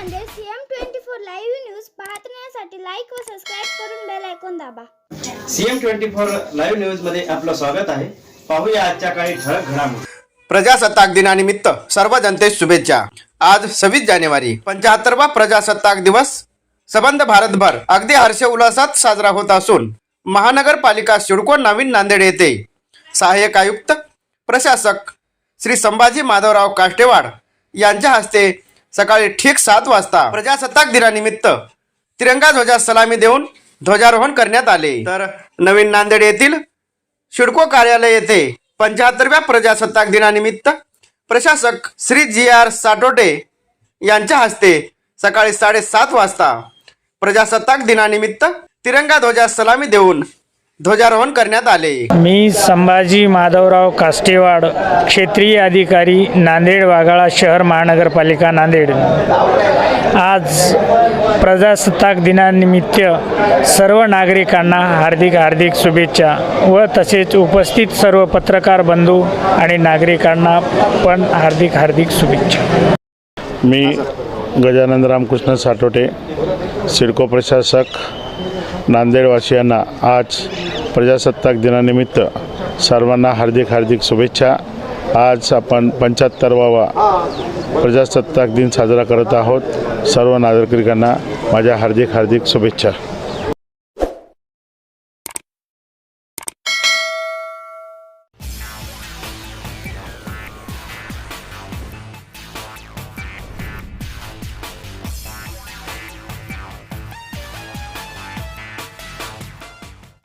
CM twenty four live news पाहण्यासाठी like व subscribe करून बेल ऐकून दाबा. सीएम ट्वेंटी फोर लाईव्ह न्यूजमध्ये आपलं स्वागत आहे. पाहूया आजच्या काही ठळक घडामोडी. प्रजासत्ताक दिनानिमित्त सर्व जनतेस शुभेच्छा. आज सव्वीस जानेवारी पंचाहत्तरवा प्रजासत्ताक दिवस. सबंध भारतभर अगदी हर्ष उल्हासात साजरा होत असून महानगरपालिका सिडको नवीन नांदेड येथे. सहाय्यक आयुक्त प्रशासक श्री संभाजी माधवराव काष्टेवाड यांच्या हस्ते सकाळी ठीक सात वाजता प्रजासत्ताक दिनानिमित्त तिरंगा ध्वजास सलामी देऊन ध्वजारोहण करण्यात आले. तर नवीन नांदेड येथील शिडको कार्यालय येथे पंच्याहत्तरव्या प्रजासत्ताक दिनानिमित्त प्रशासक श्री जी आर साटोटे यांच्या हस्ते सकाळी साडेसात वाजता प्रजासत्ताक दिनानिमित्त तिरंगा ध्वजास सलामी देऊन ध्वजारोहण करण्यात आले. मी संभाजी माधवराव काष्टेवाड क्षेत्रीय अधिकारी नांदेड वाघाळा शहर महानगरपालिका नांदेड. आज प्रजासत्ताक दिनानिमित्त सर्व नागरिकांना हार्दिक हार्दिक शुभेच्छा व तसेच उपस्थित सर्व पत्रकार बंधू आणि नागरिकांना पण हार्दिक हार्दिक शुभेच्छा. मी गजानंद रामकृष्ण साटोटे सिडको प्रशासक नांदेडवासियांना आज प्रजासत्ताक दिनानिमित्त सर्वांना हार्दिक हार्दिक शुभेच्छा. आज आपण पंच्याहत्तरवा प्रजासत्ताक दिन साजरा करत आहोत. सर्व नागरिकांना माझ्या हार्दिक हार्दिक शुभेच्छा.